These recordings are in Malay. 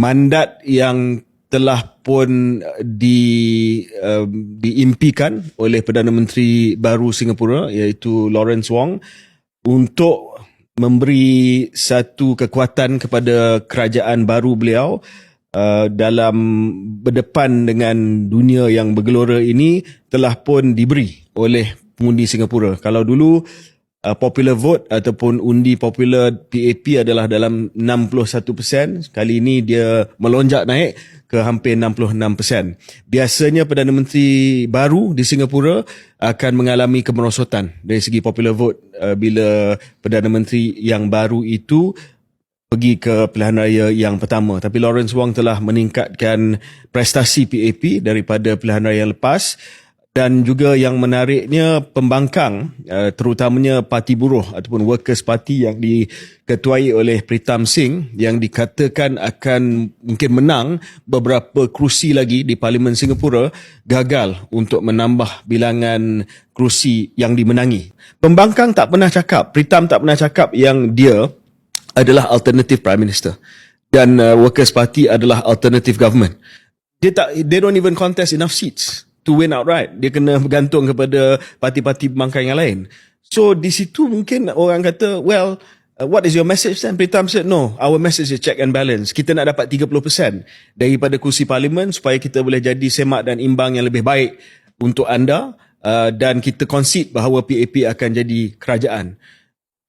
mandat yang telah pun di um, diimpikan oleh Perdana Menteri baru Singapura iaitu Lawrence Wong untuk memberi satu kekuatan kepada kerajaan baru beliau uh, dalam berdepan dengan dunia yang bergelora ini telah pun diberi oleh pengundi Singapura. Kalau dulu uh, popular vote ataupun undi popular PAP adalah dalam 61%, kali ini dia melonjak naik ke hampir 66%. Biasanya Perdana Menteri baru di Singapura akan mengalami kemerosotan dari segi popular vote uh, bila Perdana Menteri yang baru itu pergi ke pilihan raya yang pertama. Tapi Lawrence Wong telah meningkatkan prestasi PAP daripada pilihan raya yang lepas dan juga yang menariknya pembangkang uh, terutamanya Parti Buruh ataupun Workers Party yang diketuai oleh Pritam Singh yang dikatakan akan mungkin menang beberapa kerusi lagi di Parlimen Singapura gagal untuk menambah bilangan kerusi yang dimenangi. Pembangkang tak pernah cakap, Pritam tak pernah cakap yang dia adalah alternative prime minister dan uh, Workers Party adalah alternative government. Dia tak they don't even contest enough seats to win outright. Dia kena bergantung kepada parti-parti pembangkang yang lain. So di situ mungkin orang kata, well, uh, what is your message then? Pritam said, no, our message is check and balance. Kita nak dapat 30% daripada kursi parlimen supaya kita boleh jadi semak dan imbang yang lebih baik untuk anda uh, dan kita concede bahawa PAP akan jadi kerajaan.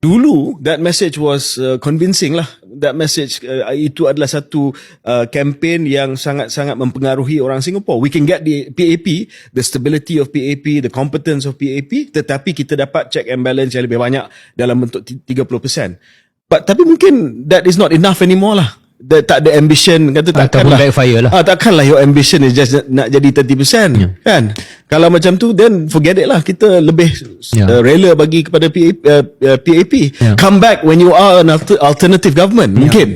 Dulu that message was uh, convincing lah. That message uh, itu adalah satu uh, campaign yang sangat-sangat mempengaruhi orang Singapore. We can get the PAP, the stability of PAP, the competence of PAP, tetapi kita dapat check and balance yang lebih banyak dalam bentuk ti- 30%. But tapi mungkin that is not enough anymore lah. That, tak ada ambition kata takkan Ataupun lah. backfire lah. Ah, takkanlah your ambition is just nak jadi 30% Ya. kan. Kalau macam tu then forget it lah kita lebih Ya. uh, rela bagi kepada PAP, uh, uh, PAP. Ya. Come back when you are an alter- alternative government mungkin.